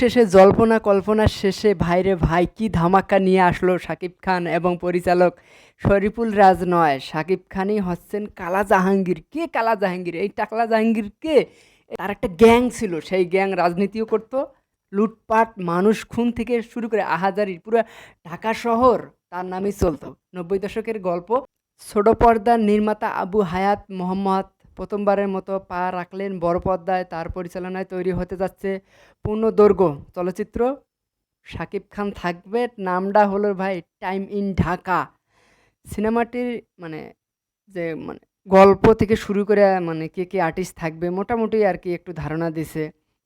শেষে জল্পনা কল্পনার শেষে ভাইরে ভাই কি ধামাকা নিয়ে আসলো শাকিব খান এবং পরিচালক শরীফুল রাজ নয়। শাকিব খানই হচ্ছেন কালা জাহাঙ্গীর। কে কালা জাহাঙ্গীর? এই টাকলা জাহাঙ্গীর কে? তার একটা গ্যাং ছিল। সেই গ্যাং রাজনীতিও করতো, লুটপাট, মানুষ খুন থেকে শুরু করে আহাজারি, পুরো ঢাকা শহর তার নামই চলতো। নব্বই দশকের গল্প। ছোট পর্দার নির্মাতা আবু হায়াত মোহাম্মদ প্রথমবারের মতো পা রাখলেন বড় পর্দায় তার পরিচালনায় তৈরি হতে যাচ্ছে পূর্ণদৈর্ঘ্য চলচ্চিত্র। শাকিব খান থাকবে নামটা হলো ভাই টাইম ইন ঢাকা। সিনেমাটির মানে যে মানে গল্প থেকে শুরু করে মানে কে কে আর্টিস্ট থাকবে মোটামুটি আর কি একটু ধারণা দিছে।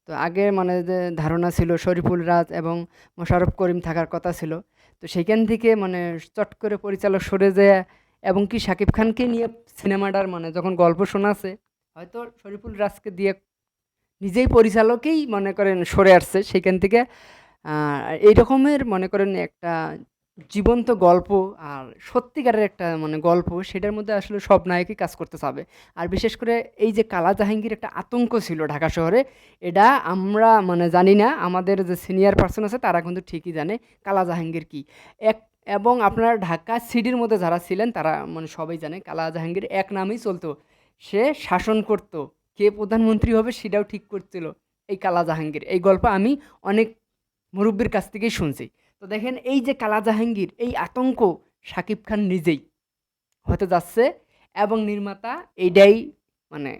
তো আগে মানে যে ধারণা ছিল শরীফুল রাজ এবং মোশাররফ করিম থাকার কথা ছিল। তো সেইখান থেকে মানে চট করে পরিচালক সরে যায় এবং কি শাকিব খানকে নিয়ে সিনেমাটার মানে যখন গল্প শোনাছে, হয়তো শরীফুল রাজকে দিয়ে নিজেই পরিচালকেই মনে করেন সরে আসছে। সেখান থেকে এই রকমের মনে করেন একটা জীবন্ত গল্প আর সত্যিকারের একটা মানে গল্প, সেটার মধ্যে আসলে সব নায়কই কাজ করতে চাবে। আর বিশেষ করে এই যে কালা জাহাঙ্গীর একটা আতঙ্ক ছিল ঢাকা শহরে, এটা আমরা মানে জানি না। আমাদের যে সিনিয়র পার্সন আছে, তারা কিন্তু ঠিকই জানে কালা জাহাঙ্গীর কি। এক এবং আপনার ঢাকা সিটির মধ্যে যারা ছিলেন, তারা মানে সবাই জানে কালা জাহাঙ্গীর এক নামেই চলতো। সে শাসন করত। কে প্রধানমন্ত্রী হবে সেটাও ঠিক করছিল এই কালা জাহাঙ্গীর। এই গল্প আমি অনেক মুরব্বীর কাছ থেকেই শুনছি। তো দেখেন, এই যে কালা জাহাঙ্গীর, এই আতঙ্ক শাকিব খান নিজেই হতে যাচ্ছে এবং নির্মাতা এইটাই মানে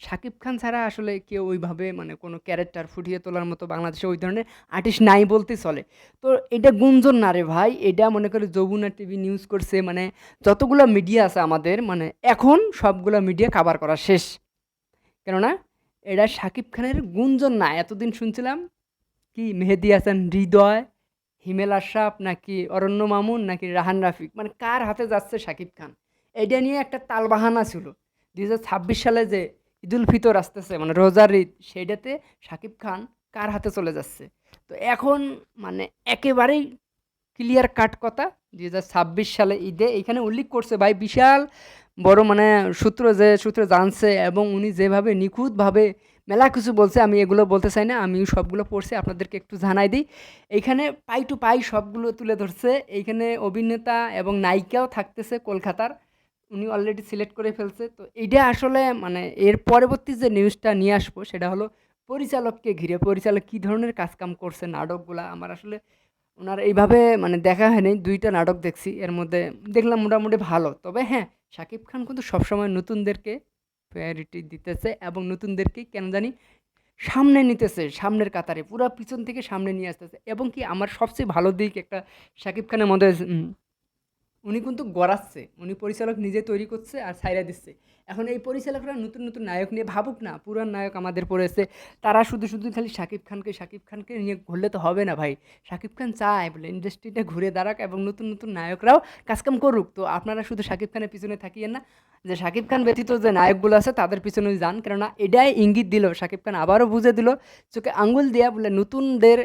শাকিব খান ছাড়া আসলে কেউ ওইভাবে মানে কোনো ক্যারেক্টার ফুটিয়ে তোলার মতো বাংলাদেশে ওই ধরনের আর্টিস্ট নাই বলতে চলে। তো এটা গুঞ্জন না রে ভাই, এটা মনে করে যমুনা টিভি নিউজ করছে মানে যতগুলো মিডিয়া আছে আমাদের মানে এখন সবগুলো মিডিয়া কাভার করা শেষ। কেননা এটা শাকিব খানের গুঞ্জন না, এতদিন শুনছিলাম কি মেহেদি হাসান, হৃদয়, হিমেল আশরাফ, নাকি অরণ্য মামুন, নাকি রাহান রাফিক মানে কার হাতে যাচ্ছে শাকিব খান? এটা নিয়ে একটা তালবাহানা ছিল। দু হাজার ছাব্বিশ সালে যে ঈদুল ফিতর আসতেছে মানে রোজার ঈদ, সেইটাতে শাকিব খান কার হাতে চলে যাচ্ছে? তো এখন মানে একেবারেই ক্লিয়ার কাট কথা দুই ছাব্বিশ সালে ঈদে এখানে উল্লেখ করছে ভাই বিশাল বড় মানে সূত্র যে সূত্র জানছে এবং উনি যেভাবে নিখুঁতভাবে মেলা কিছু বলছে, আমি এগুলো বলতে চাই না, আমি সবগুলো পড়ছি, আপনাদেরকে একটু জানাই দিই। এইখানে পাই টু পাই সবগুলো তুলে ধরছে এইখানে অভিনেতা এবং নায়িকাও থাকতেছে কলকাতার। উনি অলরেডি সিলেক্ট করে ফেলছে। তো এইটা আসলে মানে এর পরবর্তী যে নিউজটা নিয়ে আসব, সেটা হলো পরিচালককে ঘিরে। পরিচালক কী ধরনের কাজকাম করছে নাটকগুলা? আমার আসলে ওনার এইভাবে মানে দেখা হয়নি। দুইটা নাটক দেখছি, এর মধ্যে দেখলাম মোটামুটি ভালো। তবে হ্যাঁ শাকিব খান কিন্তু সবসময় নতুনদেরকে প্রায়োরিটি দিতেছে এবং নতুনদেরকে কেন জানি সামনে নিতেছে, সামনের কাতারে, পুরো পিছন থেকে সামনে নিয়ে আসতেছে। এবং কি আমার সবচেয়ে ভালো দিক একটা শাকিব খানের মধ্যে উনি কিন্তু গড়াচ্ছে। উনি পরিচালক নিজে তৈরি করছে আর সাইরা দিচ্ছে। এখন এই পরিচালকরা নতুন নতুন নায়ক নিয়ে ভাবুক না, পুরান নায়ক আমাদের পড়েছে। তারা শুধু শুধু খালি শাকিব খানকে শাকিব খানকে নিয়ে ঘুরলে তো হবে না ভাই। শাকিব খান চায় বলে ইন্ডাস্ট্রিটা ঘুরে দাঁড়াক এবং নতুন নতুন নায়করাও কাজকাম করুক। তো আপনারা শুধু শাকিব খানের পিছনে থাকিয়েন না, যে শাকিব খান ব্যতীত যে নায়কগুলো আছে তাদের পিছনে যান। কেননা এটাই ইঙ্গিত দিল, শাকিব খান আবারও বুঝে দিল, চোখে আঙ্গুল দেয়া বলে নতুনদের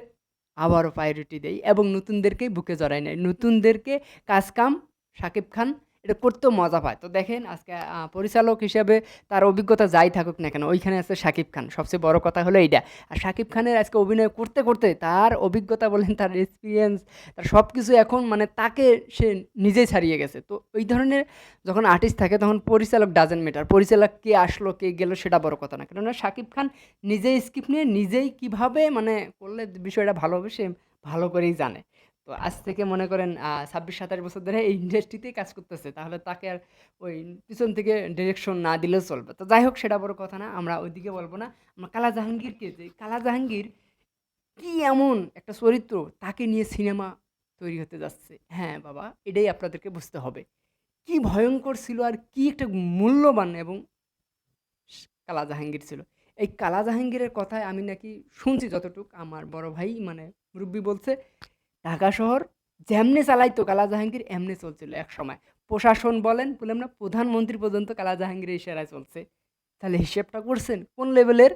আবারও প্রায়োরিটি দেয় এবং নতুনদেরকেই বুকে জড়ায় নেয়। নতুনদেরকে কাজকাম শাকিব খান, এটা করতেও মজা পায়। তো দেখেন আজকে পরিচালক হিসেবে তার অভিজ্ঞতা যাই থাকুক না কেন, ওইখানে আছে শাকিব খান। সবচেয়ে বড় কথা হলো এইটা। আর শাকিব খানের আজকে অভিনয় করতে করতে তার অভিজ্ঞতা বলেন, তার এক্সপিরিয়েন্স তার সব কিছু এখন মানে তাকে সে নিজেই ছাড়িয়ে গেছে। তো ওই ধরনের যখন আর্টিস্ট থাকে তখন পরিচালক ডাজেন্ট ম্যাটার পরিচালক কে আসলো, কে গেলো সেটা বড় কথা না। কেননা শাকিব খান নিজেই স্ক্রিপ্ট নিয়ে নিজেই কীভাবে মানে করলে বিষয়টা ভালো হবে সে ভালো করেই জানে। তো আজ থেকে মনে করেন ছাব্বিশ সাতাশ বছর ধরে এই ইন্ডাস্ট্রিতেই কাজ করতেছে, তাহলে তাকে আর ওই পিছন থেকে ডিরেকশন না দিলেও চলবে। তো যাই হোক, সেটা বড় কথা না, আমরা ওইদিকে বলব না। আমরা কালা জাহাঙ্গীরকে যে, কালা জাহাঙ্গীর কি এমন একটা চরিত্র তাকে নিয়ে সিনেমা তৈরি হতে যাচ্ছে? হ্যাঁ বাবা, এটাই আপনাদেরকে বুঝতে হবে। কি ভয়ঙ্কর ছিল আর কি একটা মূল্যবান এবং কালা জাহাঙ্গীর ছিল। এই কালা জাহাঙ্গীরের কথায় আমি নাকি শুনছি যতটুক, আমার বড় ভাই মানে মুরব্বী বলছে ঢাকা শহর যেমনি চালাইতো কালা জাহাঙ্গীর, এমনি চলছিল এক সময়। প্রশাসন বলেন, বললাম না, প্রধানমন্ত্রী পর্যন্ত কালা জাহাঙ্গীর ইশারায় চলছে। তাহলে হিসেবটা করছেন, কোন লেভেলের?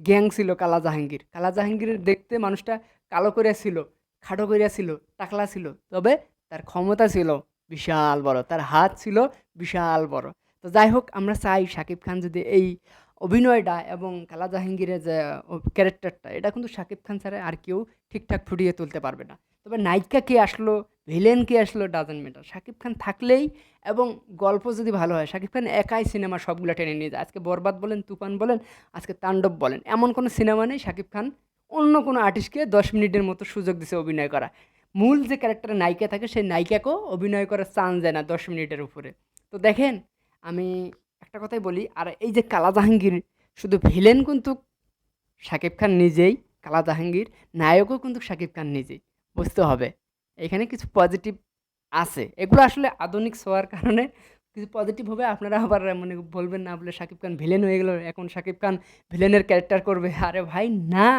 গ্যাং ছিল কালা জাহাঙ্গীর। কালা জাহাঙ্গীরের দেখতে মানুষটা কালো করে ছিল, খাটো করিয়া ছিল, টাকলা ছিল, তবে তার ক্ষমতা ছিল বিশাল বড়, তার হাত ছিল বিশাল বড়। তো যাই হোক, আমরা চাই শাকিব খান যদি এই অভিনয়টা এবং কালা জাহাঙ্গীরের যে ক্যারেক্টারটা, এটা কিন্তু শাকিব খান ছাড়া আর কেউ ঠিকঠাক ফুটিয়ে তুলতে পারবে না। তবে নায়িকা কে আসলো, ভিলেন কে আসলো ডাজেন্ট ম্যাটার শাকিব খান থাকলেই এবং গল্প যদি ভালো হয়, শাকিব খান একাই সিনেমা সবগুলো টেনে নিয়ে যায়। আজকে বরবাদ বলেন, তুফান বলেন, আজকে তাণ্ডব বলেন, এমন কোনো সিনেমা নেই শাকিব খান অন্য কোনো আর্টিস্টকে দশ মিনিটের মতো সুযোগ দিছে অভিনয় করা। মূল যে ক্যারেক্টারে নায়িকা থাকে, সেই নায়িকাকেও অভিনয় করার চান্স দেয় না দশ মিনিটের উপরে। তো দেখেন, আমি একটা কথাই বলি, আর এই যে কালা জাহাঙ্গীর, শুধু ভিলেন কিন্তু শাকিব খান নিজেই, কালা জাহাঙ্গীর, নায়কও কিন্তু শাকিব খান নিজেই, বুঝতে হবে। এখানে কিছু পজিটিভ আছে। এগুলো আসলে আধুনিক ছোঁয়ার কারণে কিছু পজিটিভ হবে, আপনারা আবার মানে বলবেন না, বলে শাকিব খান ভিলেন হয়ে গেল, এখন শাকিব খান ভিলেনের ক্যারেক্টার করবে। আরে ভাই, না!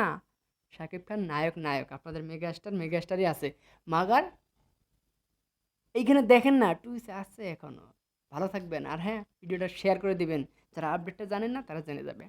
শাকিব খান নায়ক নায়ক। আপনাদের মেগা স্টার মেগা স্টারই আছে। মাগার, এইখানে দেখেন না টুইস আছে এখনও। ভালো থাকবেন। আর হ্যাঁ ভিডিওটা শেয়ার করে দিবেন। যারা আপডেটটা জানেন না, তারা জেনে যাবে।